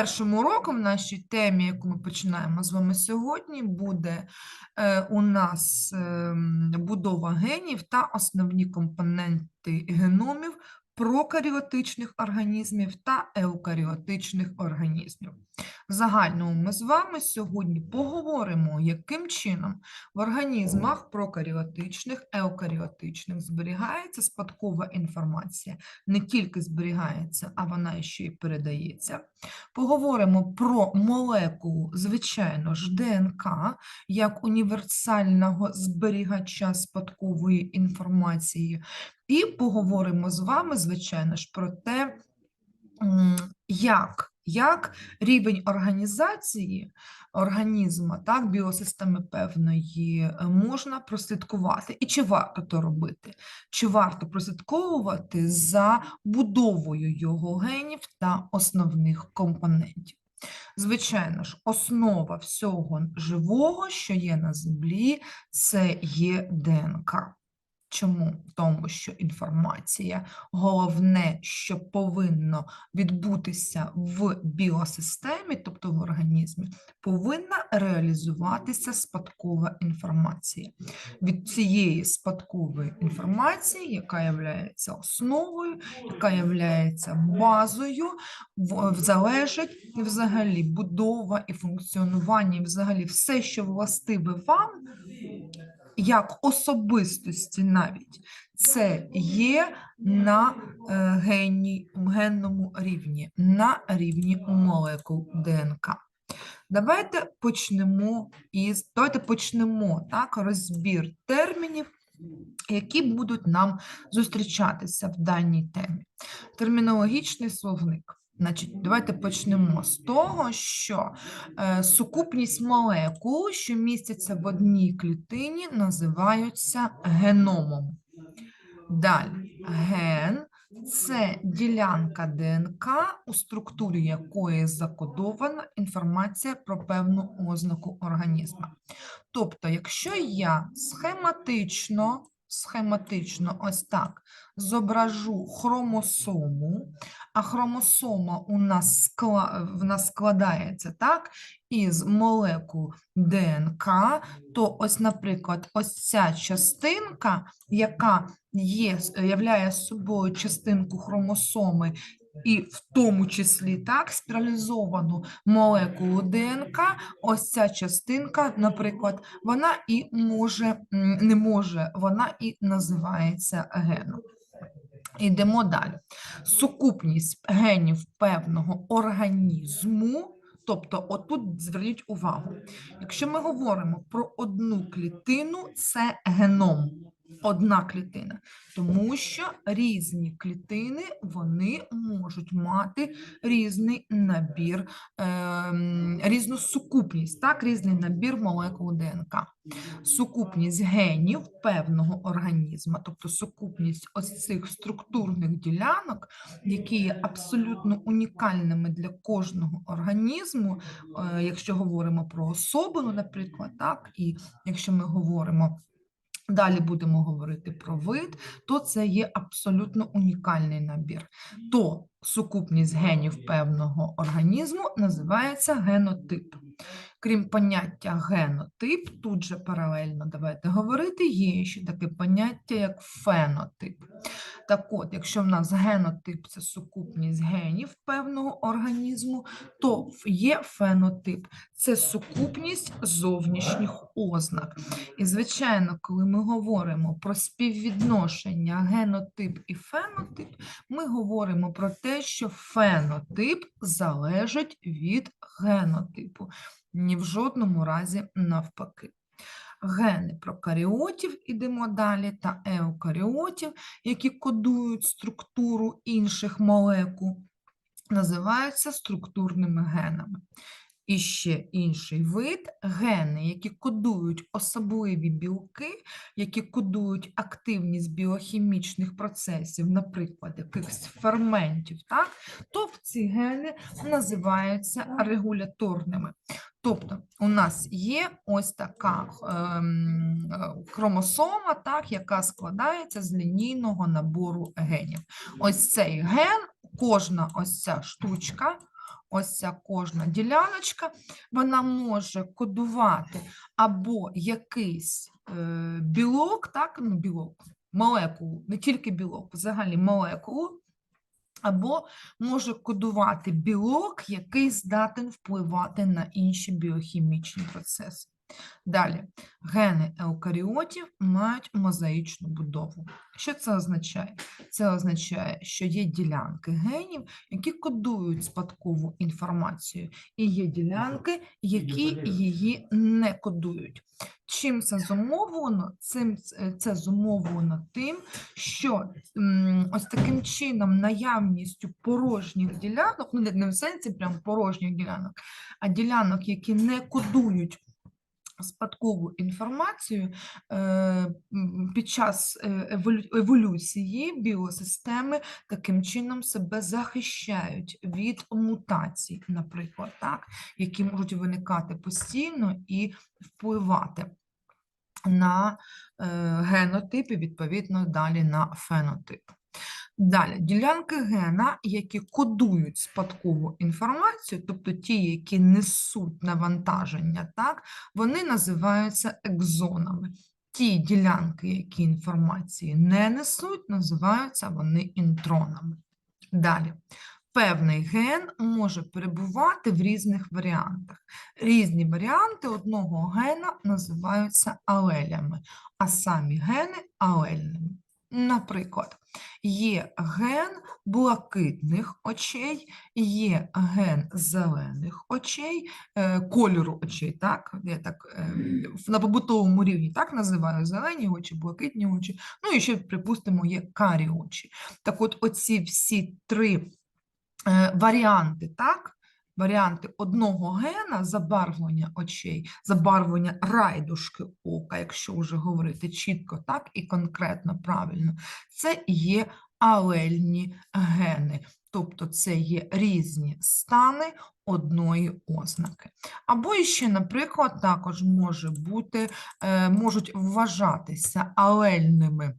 Першим уроком в нашій темі, яку ми починаємо з вами сьогодні, буде е, у нас ем, будова генів та основні компоненти геномів прокаріотичних організмів та еукаріотичних організмів. В загальному ми з вами сьогодні поговоримо, яким чином в організмах прокаріотичних, еукаріотичних зберігається спадкова інформація. Не тільки зберігається, а вона ще й передається. Поговоримо про молекулу, звичайно ж, ДНК як універсального зберігача спадкової інформації. І поговоримо з вами, звичайно ж, про те, як як рівень організації організму, так, біосистеми певної е, можна прослідкувати. І чи варто то робити? Чи варто прослідковувати за будовою його генів та основних компонентів? Звичайно ж, основа всього живого, що є на землі, це є ДНК. Чому? Тому що інформація, головне, що повинно відбутися в біосистемі, тобто в організмі, повинна реалізуватися спадкова інформація. Від цієї спадкової інформації, яка є основою, яка є базою, залежить взагалі будова і функціонування, і взагалі все, що властиве вам як особистості навіть, це є на е, гені, генному рівні, на рівні молекул ДНК. Давайте почнемо із давайте почнемо так, розбір термінів, які будуть нам зустрічатися в даній темі. Термінологічний словник. Значить, давайте почнемо з того, що е, сукупність молекул, що містяться в одній клітині, називаються геномом. Далі, ген це ділянка ДНК, у структурі якої закодована інформація про певну ознаку організму. Тобто, якщо я схематично, схематично ось так. Зображу хромосому, а хромосома у нас скла- в нас складається так, із молекул ДНК, то ось, наприклад, ось ця частинка, яка є, являє собою частинку хромосоми, і в тому числі так, спіралізовану молекулу ДНК, ось ця частинка, наприклад, вона і може, не може, вона і називається геном. Йдемо далі. Сукупність генів певного організму, тобто, отут зверніть увагу, якщо ми говоримо про одну клітину, це геном. Одна клітина, тому що різні клітини вони можуть мати різний набір, ем, різну сукупність, так, різний набір молекул ДНК. Сукупність генів певного організму, тобто сукупність ось цих структурних ділянок, які є абсолютно унікальними для кожного організму, е, якщо говоримо про особину, наприклад, так, і якщо ми говоримо. Далі будемо говорити про вид, то це є абсолютно унікальний набір. То сукупність генів певного організму називається генотип. Крім поняття генотип, тут же паралельно давайте говорити, є ще таке поняття, як фенотип. Так от, якщо в нас генотип це сукупність генів певного організму, то є фенотип це сукупність зовнішніх ознак. І, звичайно, коли ми говоримо про співвідношення генотип і фенотип, ми говоримо про те, що фенотип залежить від генотипу, ні в жодному разі навпаки. Гени прокаріотів, ідемо далі, та еукаріотів, які кодують структуру інших молекул, називаються структурними генами. І ще інший вид гени, які кодують особливі білки, які кодують активність біохімічних процесів, наприклад, якихось ферментів, так, то ці гени називаються регуляторними. Тобто у нас є ось така ем, хромосома, так, яка складається з лінійного набору генів. Ось цей ген, кожна ось ця штучка ось ця кожна діляночка, вона може кодувати або якийсь е, білок, так, ну, білок, молекулу, не тільки білок, взагалі молекулу, або може кодувати білок, який здатен впливати на інші біохімічні процеси. Далі, гени еукаріотів мають мозаїчну будову. Що це означає? Це означає, що є ділянки генів, які кодують спадкову інформацію, і є ділянки, які її не кодують. Чим це зумовлено? Цим це зумовлено тим, що ось таким чином наявністю порожніх ділянок, ну не- не в сенсі прям порожніх ділянок, а ділянок, які не кодують спадкову інформацію е, під час е, еволюції біосистеми таким чином себе захищають від мутацій, наприклад, так, які можуть виникати постійно і впливати на е, генотип і відповідно далі на фенотип. Далі, ділянки гена, які кодують спадкову інформацію, тобто ті, які несуть навантаження, так, вони називаються екзонами. Ті ділянки, які інформації не несуть, називаються вони інтронами. Далі. Певний ген може перебувати в різних варіантах. Різні варіанти одного гена називаються алелями, а самі гени алельними. Наприклад, є ген блакитних очей, є ген зелених очей, е, кольору очей, так? Я так е, на побутовому рівні так називаю зелені очі, блакитні очі, ну і ще, припустимо, є карі очі. Так от, оці всі три е, варіанти, так? Варіанти одного гена забарвлення очей, забарвлення райдушки ока, якщо вже говорити чітко, так і конкретно правильно, це є алельні гени, тобто це є різні стани одної ознаки. Або іще, наприклад, також може бути, е, можуть вважатися алельними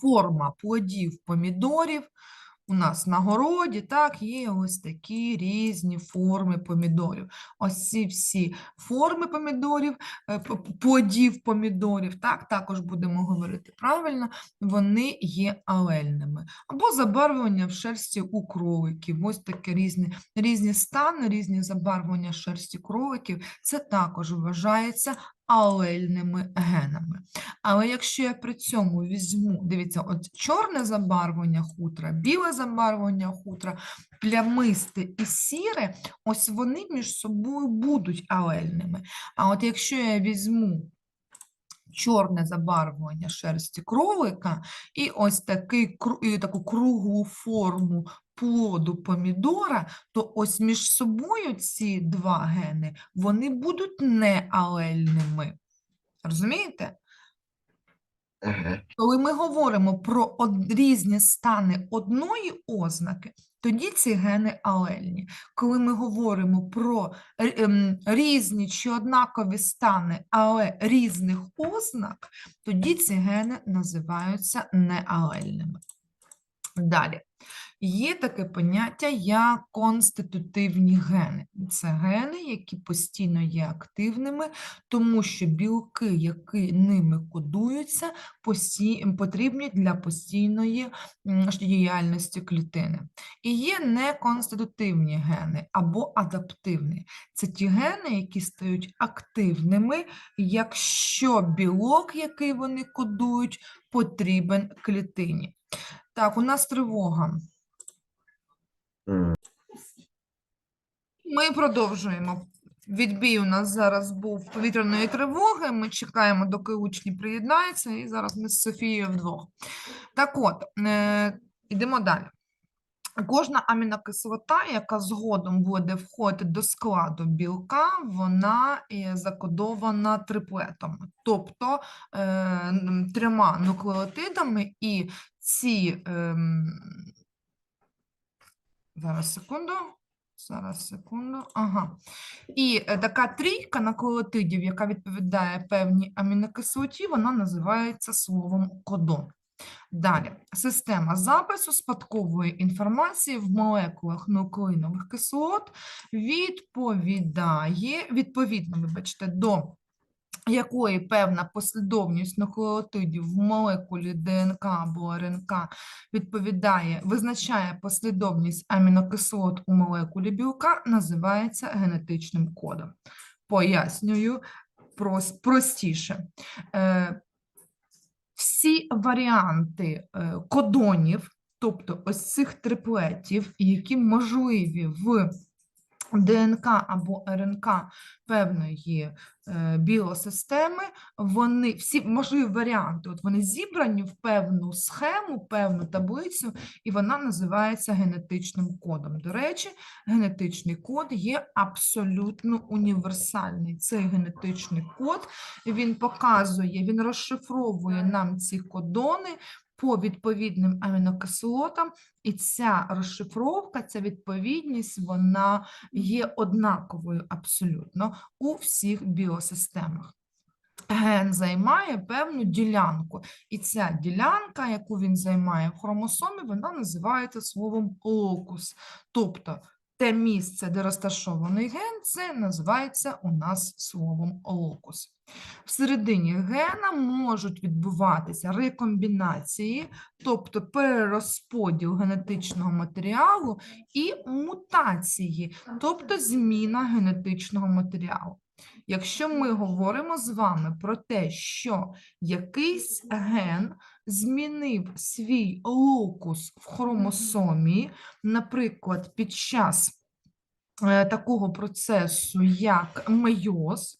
форма плодів помідорів, у нас на городі, так, є ось такі різні форми помідорів. Ось ці всі форми помідорів, е, п- п- плодів помідорів, так, також будемо говорити правильно, вони є алельними. Або забарвлення в шерсті у кроликів. Ось такі різні, різні стани, різні забарвлення шерсті кроликів. Це також вважається алельними генами. Але якщо я при цьому візьму, дивіться, от чорне забарвлення хутра, біле забарвлення хутра, плямисте і сіре, ось вони між собою будуть алельними. А от якщо я візьму чорне забарвлення шерсті кролика і ось такий, і таку круглу форму плоду помідора, то ось між собою ці два гени, вони будуть неалельними. Розумієте? Ага. Коли ми говоримо про різні стани одної ознаки, тоді ці гени алельні. Коли ми говоримо про ем, різні чи однакові стани, але різних ознак, тоді ці гени називаються неалельними. Далі. Є таке поняття як конститутивні гени. Це гени, які постійно є активними, тому що білки, які ними кодуються, потрібні для постійної м, життєдіяльності клітини. І є неконститутивні гени або адаптивні. Це ті гени, які стають активними, якщо білок, який вони кодують, потрібен клітині. Так, у нас тривога. Ми продовжуємо. Відбій у нас зараз був повітряної тривоги. Ми чекаємо, доки учні приєднаються, і зараз ми з Софією вдвох. Так от, е, йдемо далі. Кожна амінокислота, яка згодом буде входити до складу білка, вона закодована триплетом, тобто е, трьома нуклеотидами, і ці ем, Зараз секунду. Зараз секунду. Ага. І е, така трійка на колотидів, яка відповідає певній амінокислоті, вона називається словом кодон. Далі, система запису спадкової інформації в молекулах нуклеїнових кислот відповідає, відповідно, вибачте, до якої певна послідовність нуклеотидів в молекулі ДНК або РНК відповідає, визначає послідовність амінокислот у молекулі білка, називається генетичним кодом. Пояснюю простіше. Е, всі варіанти е, кодонів, тобто ось цих триплетів, які можливі в ДНК або РНК певної е, біосистеми, вони всі можливі варіанти, от вони зібрані в певну схему, певну таблицю, і вона називається генетичним кодом. До речі, генетичний код є абсолютно універсальний. Цей генетичний код він показує, він розшифровує нам ці кодони по відповідним амінокислотам, і ця розшифровка, ця відповідність, вона є однаковою абсолютно у всіх біосистемах. Ген займає певну ділянку, і ця ділянка, яку він займає в хромосомі, вона називається словом локус. Тобто те місце, де розташований ген, це називається у нас словом локус. Всередині гена можуть відбуватися рекомбінації, тобто перерозподіл генетичного матеріалу і мутації, тобто зміна генетичного матеріалу. Якщо ми говоримо з вами про те, що якийсь ген змінив свій локус в хромосомі, наприклад, під час е, такого процесу, як мейоз,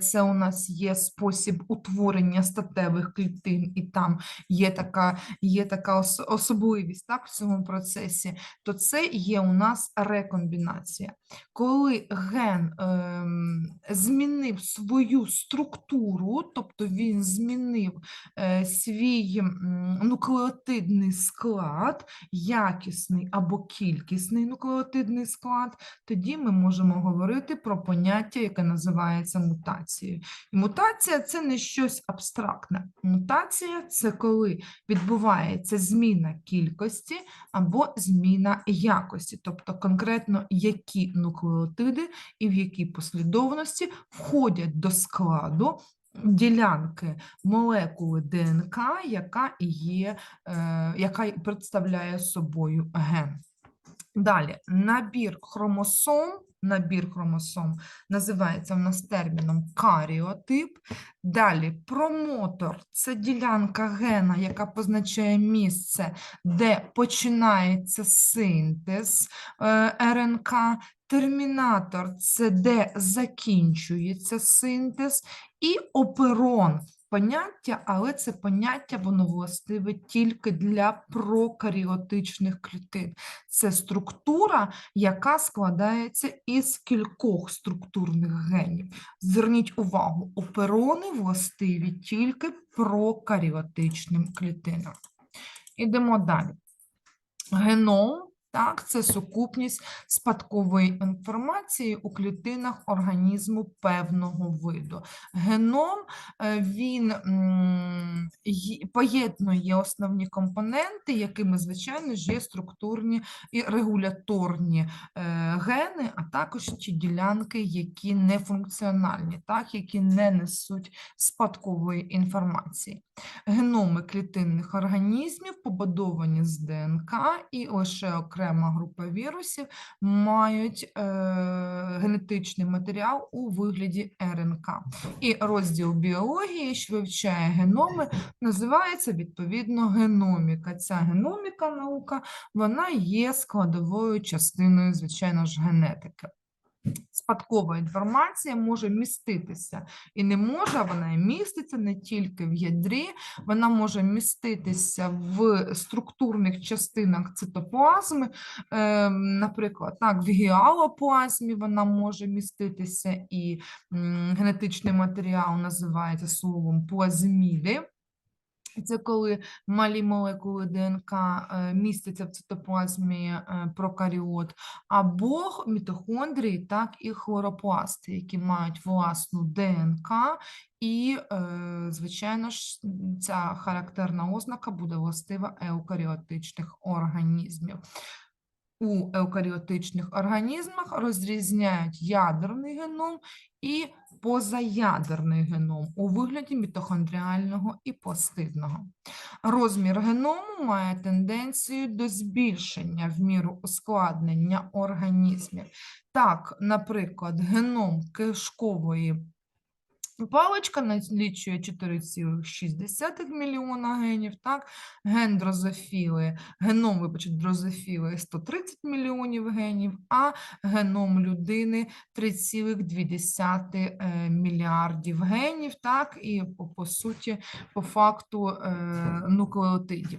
це у нас є спосіб утворення статевих клітин, і там є така, є така ос- особливість так, в цьому процесі, то це є у нас рекомбінація. Коли ген ем, змінив свою структуру, тобто він змінив е, свій нуклеотидний склад, якісний або кількісний нуклеотидний склад, тоді ми можемо говорити про поняття, яке називається мутацією. І мутація це не щось абстрактне. Мутація це коли відбувається зміна кількості або зміна якості, тобто конкретно які нуклеотиди і в якій послідовності входять до складу ділянки молекули ДНК, яка є, е, яка представляє собою ген. Далі, набір хромосом, набір хромосом називається в нас терміном каріотип. Далі, промотор – це ділянка гена, яка позначає місце, де починається синтез е, РНК. Термінатор – це де закінчується синтез. І оперон – поняття, але це поняття воно властиве тільки для прокаріотичних клітин. Це структура, яка складається із кількох структурних генів. Зверніть увагу, оперони властиві тільки прокаріотичним клітинам. Ідемо далі. Геном так, це сукупність спадкової інформації у клітинах організму певного виду. Геном е, він поєднує основні компоненти, якими, звичайно ж, є структурні і регуляторні е, гени, а також ті ділянки, які не функціональні, так, які не несуть спадкової інформації. Геноми клітинних організмів побудовані з ДНК, і лише окрема група вірусів мають е, генетичний матеріал у вигляді РНК. І розділ біології, що вивчає геноми, називається відповідно геноміка. Ця геноміка наука вона є складовою частиною, звичайно ж, генетики. Спадкова інформація може міститися і не може, вона міститься не тільки в ядрі, вона може міститися в структурних частинах цитоплазми, е, наприклад, так, в гіалоплазмі вона може міститися, і генетичний матеріал називається словом плазміди. Це коли малі молекули ДНК е, містяться в цитоплазмі е, прокаріот, або мітохондрії, так і хлоропласти, які мають власну ДНК, і, е, звичайно ж, ця характерна ознака буде властива еукаріотичних організмів. У еукаріотичних організмах розрізняють ядерний геном і позаядерний геном у вигляді мітохондріального і пластидного. Розмір геному має тенденцію до збільшення в міру ускладнення організмів. Так, наприклад, геном кишкової паличка налічує 4,6 мільйона генів, так, ген дрозофіли, геном, вибачте, дрозофіли 130 мільйонів генів, а геном людини 3,2 е, мільярдів генів, так, і по, по суті, по факту е, нуклеотидів.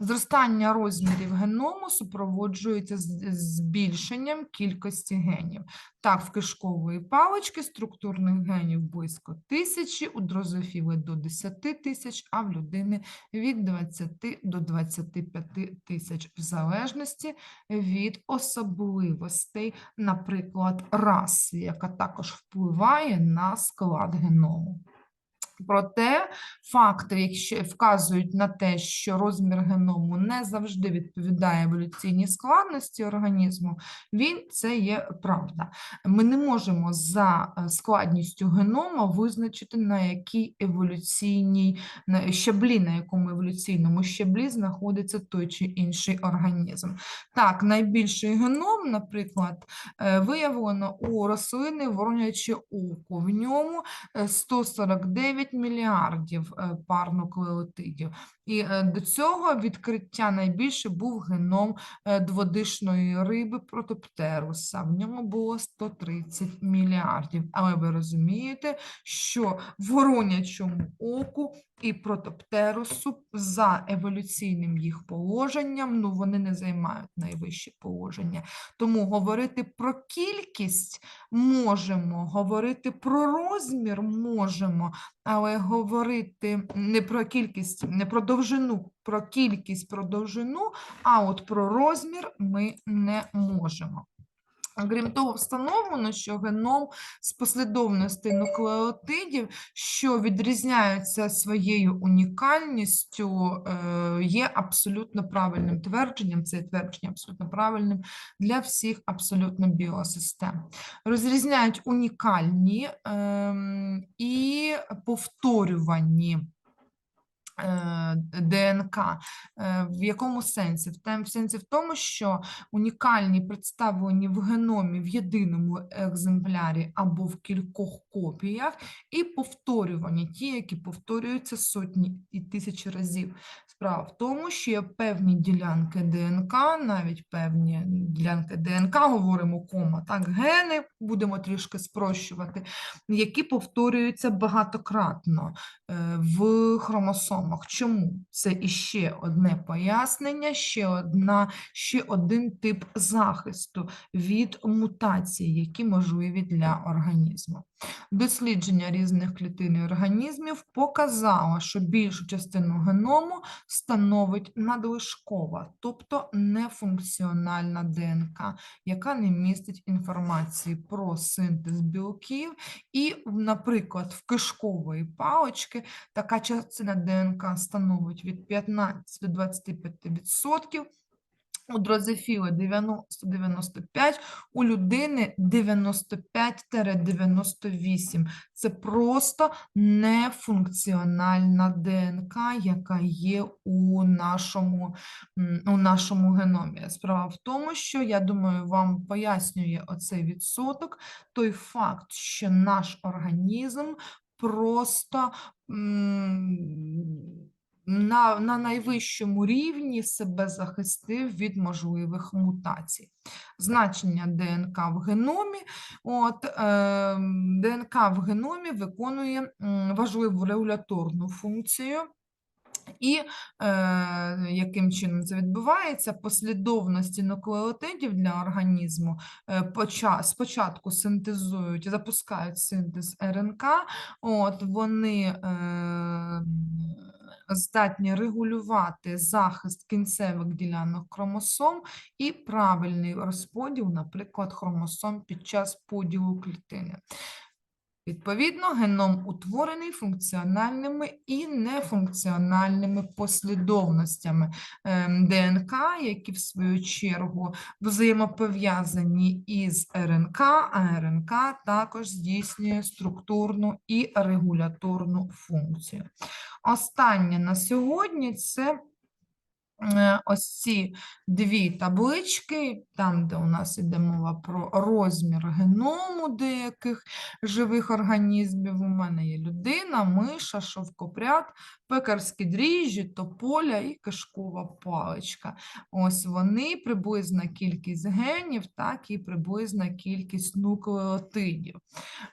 Зростання розмірів геному супроводжується збільшенням кількості генів. Так, в кишкової палички структурних генів близько тисячі, у дрозофіли до 10 тисяч, а в людини від 20 до 25 тисяч, в залежності від особливостей, наприклад, раси, яка також впливає на склад геному. Проте факти, які вказують на те, що розмір геному не завжди відповідає еволюційній складності організму, він це є правда. Ми не можемо за е, складністю генома визначити, на якій еволюційній щаблі, на якому еволюційному щаблі знаходиться той чи інший організм. Так, найбільший геном, наприклад, е, виявлено у рослини воронячі око. В ньому е, 149 5 мільярдів е, парнуклеотидів. І е, до цього відкриття найбільше був геном е, дводишної риби протоптеруса. В ньому було 130 мільярдів. Але ви розумієте, що в воронячому оку і протоптерусу за еволюційним їх положенням, ну вони не займають найвище положення. Тому говорити про кількість можемо, говорити про розмір можемо, але говорити не про кількість, не про довжину, про кількість, про довжину, а от про розмір ми не можемо. Крім того, встановлено, що геном з послідовностей нуклеотидів, що відрізняються своєю унікальністю, е, є абсолютно правильним твердженням. Це твердження абсолютно правильним для всіх абсолютно біосистем. Розрізняють унікальні ем, і повторювані. Е, ДНК. Е, В якому сенсі? В сенсі в тому, що унікальні представлені в геномі в єдиному екземплярі або в кількох копіях, і повторювані, ті, які повторюються сотні і тисячі разів. Справа в тому, що є певні ділянки ДНК, навіть певні ділянки ДНК, говоримо кома, так, гени, будемо трішки спрощувати, які повторюються багатократно е, в хромосомах. Чому? Це іще одне пояснення, ще одна, ще один тип захисту від мутацій, які можливі для організму. Дослідження різних клітин і організмів показало, що більшу частину геному становить надлишкова, тобто нефункціональна ДНК, яка не містить інформації про синтез білків. І, наприклад, в кишкової палички така частина ДНК становить від 15 до 25%. У дрозофіли 90-95, у людини 95-98. Це просто нефункціональна ДНК, яка є у нашому, у нашому геномі. Справа в тому, що я думаю, вам пояснює оцей відсоток, той факт, що наш організм просто. На, на найвищому рівні себе захистив від можливих мутацій. Значення ДНК в геномі. От, е, ДНК в геномі виконує важливу регуляторну функцію. І е, яким чином це відбувається? Послідовності нуклеотидів для організму е, поча, спочатку синтезують, запускають синтез РНК, от вони е, здатні регулювати захист кінцевих ділянок хромосом і правильний розподіл, наприклад, хромосом під час поділу клітини. Відповідно, геном утворений функціональними і нефункціональними послідовностями ем, ДНК, які в свою чергу взаємопов'язані із РНК, а РНК також здійснює структурну і регуляторну функцію. Останнє на сьогодні це ось ці дві таблички, там, де у нас іде мова про розмір геному деяких живих організмів. У мене є людина, миша, шовкопряд, пекарські дріжджі, тополя і кишкова паличка. Ось вони приблизна кількість генів, так і приблизна кількість нуклеотидів.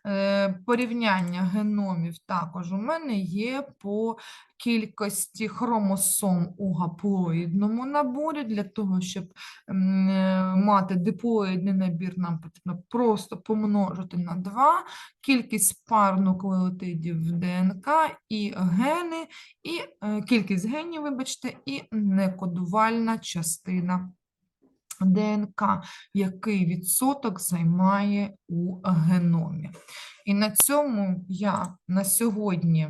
Е, Порівняння геномів також у мене є по кількості хромосом у гаплоїдному наборі. Для того, щоб е, мати диплоїдний набір, нам потрібно просто помножити на 2 кількість пар нуклеотидів в ДНК і гени, і е, кількість генів, вибачте, і некодувальна частина ДНК, який відсоток займає у геномі. І на цьому я на сьогодні